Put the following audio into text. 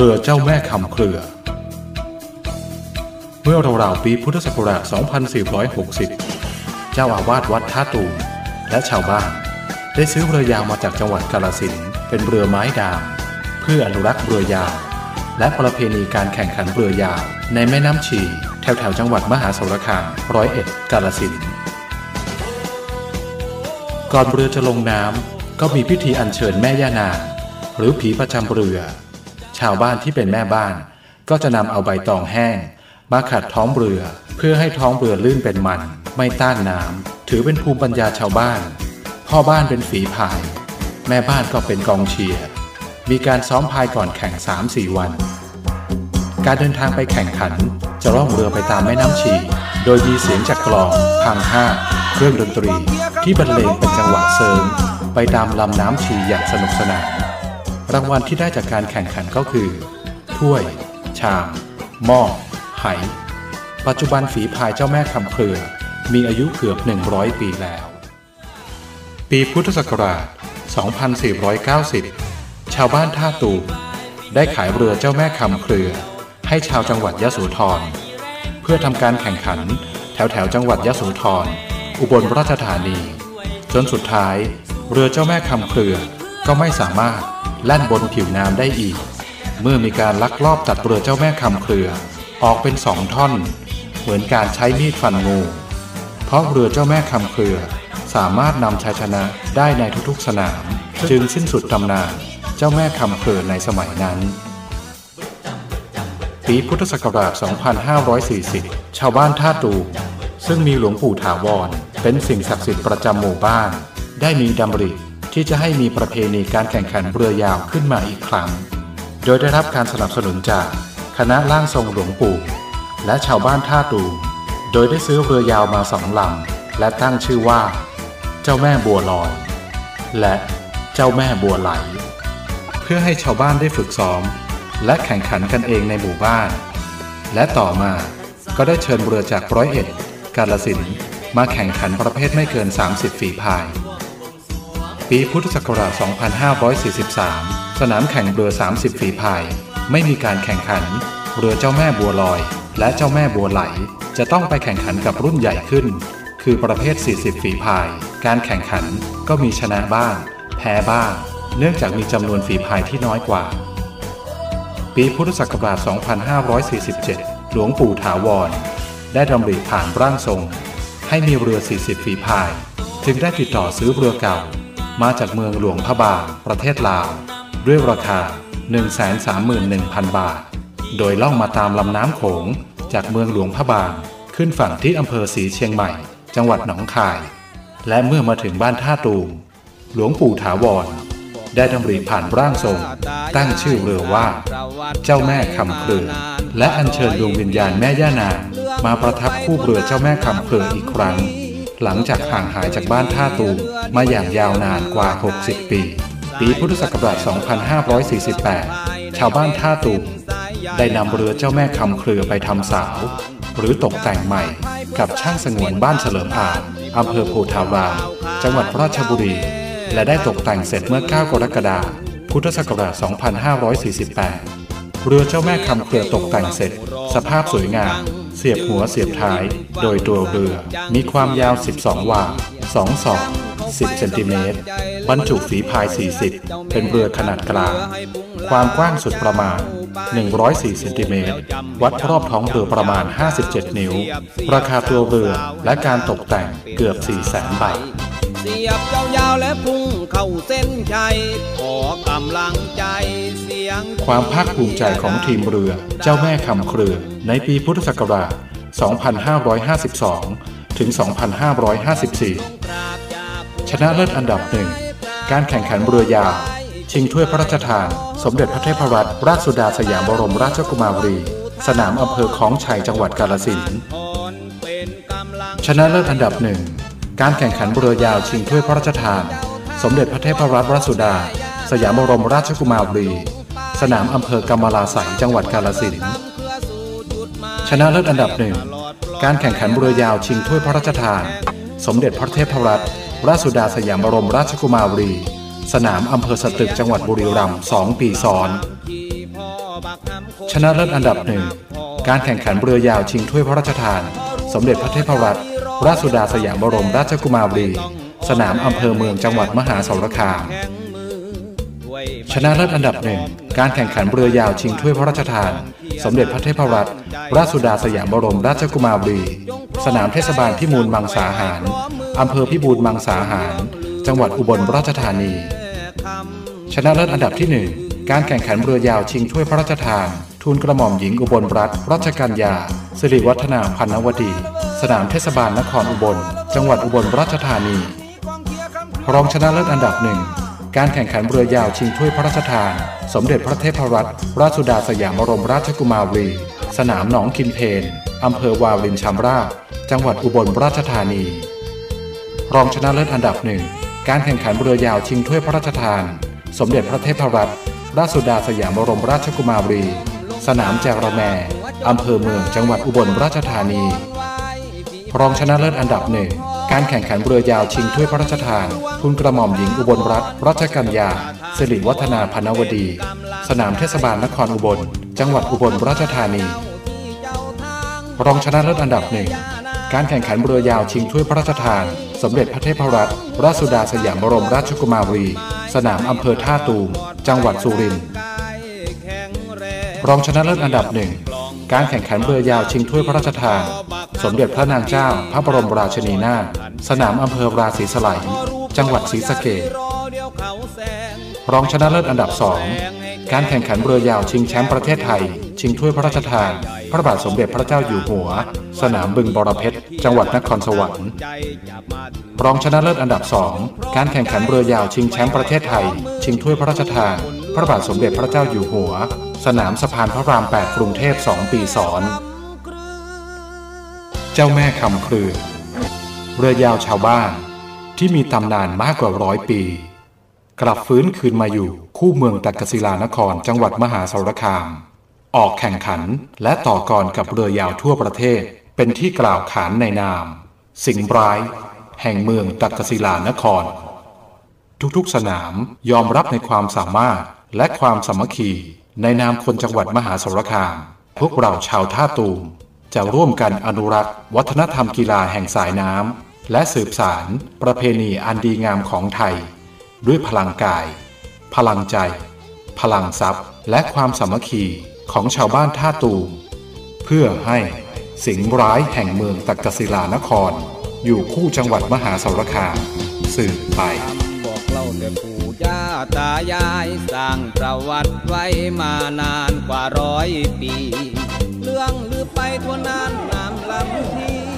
เรือเจ้าแม่คำเครือ เมื่อราวๆปีพุทธศักราช 2460 เจ้าอาวาสวัดท่าตูมและชาวบ้านได้ซื้อเรือยาวมาจากจังหวัดกาฬสินเป็นเรือไม้ดามเพื่ออนุรักษ์เรือยาว และประเพณีการแข่งขันเรือยาวในแม่น้ำชี แถวๆจังหวัดมหาสารคามร้อยเอ็ดกาฬสินก่อนเรือจะลงน้ำก็มีพิธีอัญเชิญแม่ย่านางหรือผีประจำเรือ ชาวบ้านที่เป็นแม่บ้าน ก็จะนำเอาใบตองแห้ง มาขัดท้องเรือ เพื่อให้ท้องเรือลื่นเป็นมัน ไม่ต้านน้ำถือเป็นภูมิปัญญาชาวบ้าน พ่อบ้านเป็นฝีพาย แม่บ้านก็เป็นกองเชียร์มีการซ้อมพายก่อนแข่ง 3-4 วัน การเดินทางไปแข่งขัน จะล่องเรือไปตามแม่น้ำชี โดยมีเสียงจากกลองพังห้าเครื่องดนตรี ที่บรรเลงเป็นจังหวะเสริมไปตามลำน้ำชีอย่างสนุกสนาน รางวัลที่ได้จากการแข่งขันก็คือ ถ้วย ชาม หม้อ ไห ปัจจุบันฝีพายเจ้าแม่คำเครือ มีอายุเกือบ 100 ปีแล้ว ปีพุทธศักราช 2490 ชาวบ้านท่าตูมได้ขายเรือเจ้าแม่คำเครือ ให้ชาวจังหวัดยะโสธร เพื่อทำการแข่งขันแถวแถวจังหวัดยะโสธร อุบลราชธานี จนสุดท้าย เรือเจ้าแม่คำเครือก็ไม่สามารถ แล่นบนผิวน้ำได้อีก เมื่อมีการลักลอบตัดเรือเจ้าแม่คำเครือ ออกเป็นสองท่อน เหมือนการใช้มีดฟันงู เพราะเรือเจ้าแม่คำเครือ สามารถนำชัยชนะได้ในทุกๆสนาม จึงสิ้นสุดตำนานเจ้าแม่คำเครือในสมัยนั้น ปีพุทธศักราช 2540 ชาวบ้านท่าตูมซึ่งมีหลวงปู่ถาวร เป็นสิ่งศักดิ์สิทธิ์ประจำหมู่บ้าน ได้มีดำริ ที่จะให้มีประเพณีการแข่งขันเรือยาวขึ้นมาอีกครั้ง โดยได้รับการสนับสนุนจากคณะล่างทรงหลวงปู่ และชาวบ้านท่าตูมโดยได้ซื้อเรือยาวมาสองลำและตั้งชื่อว่า เจ้าแม่บัวลอย และเจ้าแม่บัวไหล เพื่อให้ชาวบ้านได้ฝึกซ้อม และแข่งขันกันเองในหมู่บ้าน และต่อมาก็ได้เชิญเรือจากร้อยเอ็ดกาลสินมาแข่งขันประเภทไม่เกิน 30 ฝีพาย ปีพุทธศักราช 2543 สนามแข่งเรือ 30 ฝีพาย ไม่มีการแข่งขัน เรือเจ้าแม่บัวลอย และเจ้าแม่บัวไหล จะต้องไปแข่งขันกับรุ่นใหญ่ขึ้น คือประเภท 40 ฝีพาย การแข่งขันก็มีชนะบ้าง แพ้บ้าง เนื่องจากมีจำนวนฝีพายที่น้อยกว่า ปีพุทธศักราช 2547 หลวงปู่ถาวร ได้ดำริผ่านร่างทรง ให้มีเรือ 40 ฝีพาย จึงได้ติดต่อซื้อเรือเก่า มาจากเมืองหลวงพระบาง ประเทศลาว ด้วยราคา 131,000 บาท โดยล่องมาตามลำน้ำโขง จากเมืองหลวงพระบาง ขึ้นฝั่งที่อำเภอศรีเชียงใหม่ จังหวัดหนองคาย และเมื่อมาถึงบ้านท่าตูม หลวงปู่ถาวร ได้ดำริผ่านร่างทรง ตั้งชื่อเรือว่า เจ้าแม่คำเครือ และอัญเชิญดวงวิญญาณแม่ย่านางมาประทับคู่เรือเจ้าแม่คำเครืออีกครั้ง หลังจากห่างหายจากบ้านท่าตูมมาอย่างยาวนานกว่า 60 ปี ปีพุทธศักราช 2548 ชาวบ้านท่าตูมได้นำเรือเจ้าแม่คำเครือไปทำสาว หรือตกแต่งใหม่กับช่างสงวนบ้านเฉลิมอานอำเภอโพธารามจังหวัดราชบุรี และได้ตกแต่งเสร็จเมื่อ 9 กรกฎาคมพุทธศักราช 2548 เรือเจ้าแม่คำเครือตกแต่งเสร็จ สภาพสวยงาม เสียบหัวเสียบท้าย โดยตัวเรือมีความยาว 12 วา 2 ศอก 10 เซนติเมตร บรรจุฝีพาย 40 เป็นเรือขนาดกลาง ความกว้างสุดประมาณ 104 เซนติเมตร วัดรอบท้องเรือประมาณ 57 นิ้ว ราคาตัวเรือและการตกแต่งเกือบ4 0 0 0 0 0บาทเสียบยาวๆและพุ่งเข้าเส้นชัยขอกำลังใจ ความภาคภูมิใจของทีมเรือเจ้าแม่คำเครือ ในปีพุทธศักราช 2552 ถึง 2554 ชนะเลิศอันดับหนึ่ง การแข่งขันเรือยาว ชิงถ้วยพระราชทาน สมเด็จพระเทพรัตนราชสุดาสยามบรมราชกุมารี สนามอำเภอคลองชัยจังหวัดกาฬสินธุ์ชนะเลิศอันดับหนึ่ง การแข่งขันเรือยาวชิงถ้วยพระราชทาน สมเด็จพระเทพรัตนราชสุดา สยามบรมราชกุมารี สนามอำเภอกำมะลาไสยจังหวัดกาฬสินธุ์ชนะเลิศอันดับหนึ่ง การแข่งขันเรือยาวชิงถ้วยพระราชทาน สมเด็จพระเทพรัตนราชสุดาสยามบรมราชกุมารี สนามอำเภอสตึกจังหวัดบุรีรัมย์สองปีซ้อน ชนะเลิศอันดับหนึ่ง การแข่งขันเรือยาวชิงถ้วยพระราชทาน สมเด็จพระเทพรัตนราชสุดาสยามบรมราชกุมารี สนามอำเภอเมืองจังหวัดมหาสารคาม ชนะเลิศอันดับหนึ่งการแข่งขันเรือยาวชิงถ้วยพระราชทาน สมเด็จพระเทพรัตนราชสุดาสยามบรมราชกุมารี สนามเทศบาลพิมูลมังสาหาร อำเภอพิบูลมังสาหาร จังหวัดอุบลราชธานี ชนะเลิศอันดับที่หนึ่งการแข่งขันเรือยาวชิงถ้วยพระราชทานทูลกระหม่อมหญิงอุบลรัตนรัชกัญญาสิริวัฒนาพันนวดี สนามเทศบาลนครอุบล จังหวัดอุบลราชธานี รองชนะเลิศอันดับหนึ่ง การแข่งขันเรือยาวชิงถ้วยพระราชทาน สมเด็จพระเทพรัตนราชสุดาสยามบรมราชกุมารี สนามหนองคินเพนอำเภอวารินชำราบ จังหวัดอุบลราชธานี รองชนะเลิศอันดับหนึ่ง การแข่งขันเรือยาวชิงถ้วยพระราชทาน สมเด็จพระเทพรัตนราชสุดาสยามบรมราชกุมารี สนามแจกระแมอำเภอเมืองจังหวัดอุบลราชธานี รองชนะเลิศอันดับหนึ่ง การแข่งขันเรือยาวชิงถ้วยพระราชทานทุนกระหม่อมหญิงอุบลรัตน์รัชกัญญาสิริวัฒนาพนวดี สนามเทศบาลนครอุบล จังหวัดอุบลราชธานี รองชนะเลิศอันดับหนึ่งการแข่งขันเรือยาวชิงถ้วยพระราชทาน สมเด็จพระเทพรัตนราชสุดาสยามบรมราชกุมารี สนามอำเภอท่าตูม จังหวัดสุรินทร์รองชนะเลิศอันดับหนึ่งการแข่งขันเรือยาวชิงถ้วยพระราชทาน สมเด็จพระนางเจ้า พระบรมราชินีนาถสนามอำเภอราศีสไลยจังหวัดศรีสะเกษรองชนะเลิศอันดับสองการแข่งขันเรือยาวชิงแชมป์ประเทศไทย ชิงถ้วยพระราชทาน พระบาทสมเด็จพระเจ้าอยู่หัว สนามบึงบรเพชร จังหวัดนครสวรรค์ รองชนะเลิศอันดับสองการแข่งขันเรือยาวชิงแชมป์ประเทศไทย ชิงถ้วยพระราชทาน พระบาทสมเด็จพระเจ้าอยู่หัว สนามสะพานพระราม 8 กรุงเทพ 2 ปีซ้อน เจ้าแม่คำครือ เรือยาวชาวบ้านที่มีตำนานมากกว่าร้อยปี กลับฟื้นคืนมาอยู่คู่เมืองตักกศิลานครจังหวัดมหาสารคาม ออกแข่งขันและต่อกรกับเรือยาวทั่วประเทศเป็นที่กล่าวขานในนาม สิงห์ร้าย แห่งเมืองตักกศิลานคร ทุกๆสนามยอมรับในความสามารถและความสามัคคีในนามคนจังหวัดมหาสารคาม พวกเราชาวท่าตูม จะร่วมกันอนุรักษ์ วัฒนธรรมกีฬาแห่งสายน้ำและสืบสารประเพณีอันดีงามของไทย ด้วยพลังกาย พลังใจ พลังทรัพย์ และความสามัคคีของชาวบ้านท่าตูม เพื่อให้สิงร้ายแห่งเมืองตักกศิลานคร อยู่คู่จังหวัดมหาสารคามสืบไปบอกเล่าแต่ปู่ย่าตายาย สร้างประวัติไว้มานานกว่าร้อยปี เรื่องลือไปทั่วนานน้ำลำที